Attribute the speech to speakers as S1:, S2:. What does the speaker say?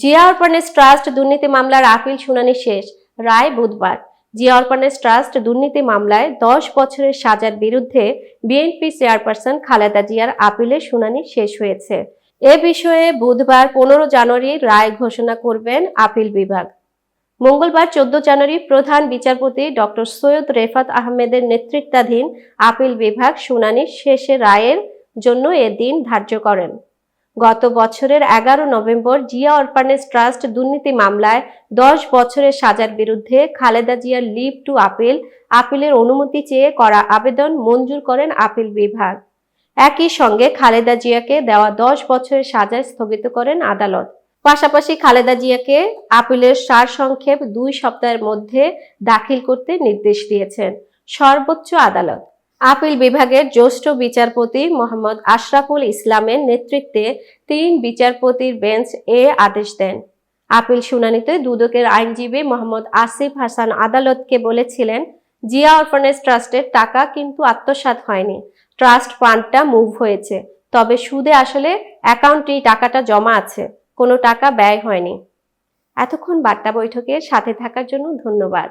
S1: Zia অর্পানেস trust দুর্নীতি মামলার appeal শুনানি শেষ, রায় বুধবার। জিয়া অর্পানেস ট্রাস্ট দুর্নীতি মামলায় দশ বছরের সাজার বিরুদ্ধে বিএনপি চেয়ারপারসন খালেদা জিয়ার আপিলের শুনানি শেষ হয়েছে। এ বিষয়ে বুধবার পনেরো জানুয়ারি রায় ঘোষণা করবেন আপিল বিভাগ। মঙ্গলবার চোদ্দ জানুয়ারি প্রধান বিচারপতি ডক্টর সৈয়দ রেফাত আহমেদের নেতৃত্বাধীন আপিল বিভাগ শুনানি শেষে রায়ের জন্য এ দিন ধার্য করেন। গত বছরের এগারো নভেম্বর জিয়া অরপানেস ট্রাস্ট দুর্নীতি মামলায় দশ বছরের সাজার বিরুদ্ধে খালেদা জিয়ার লিভ টু আপিল, আপিলের অনুমতি চেয়ে করা আবেদন মঞ্জুর করেন আপিল বিভাগ। একই সঙ্গে খালেদা জিয়াকে দেওয়া দশ বছরের সাজা স্থগিত করেন আদালত। পাশাপাশি খালেদা জিয়াকে আপিলের সার সংক্ষেপ দুই সপ্তাহের মধ্যে দাখিল করতে নির্দেশ দিয়েছেন সর্বোচ্চ আদালত। আপিল বিভাগের জ্যেষ্ঠ বিচারপতি মোহাম্মদ আশরাফুল ইসলামের নেতৃত্বে তিন বিচারপতির বেঞ্চ এ আদেশ দেন। আপিল শুনানিতে দুদকের আইনজীবী মোহাম্মদ আসিফ হাসান আদালতকে বলেছিলেন, জিয়া অরফানেজ ট্রাস্টের টাকা কিন্তু আত্মসাৎ হয়নি। ট্রাস্ট ফান্ডটা মুভ হয়েছে। তবে সুদে আসলে অ্যাকাউন্টে টাকাটা জমা আছে। কোনো টাকা ব্যয় হয়নি। এতক্ষণ বার্তা বৈঠকের সাথে থাকার জন্য ধন্যবাদ।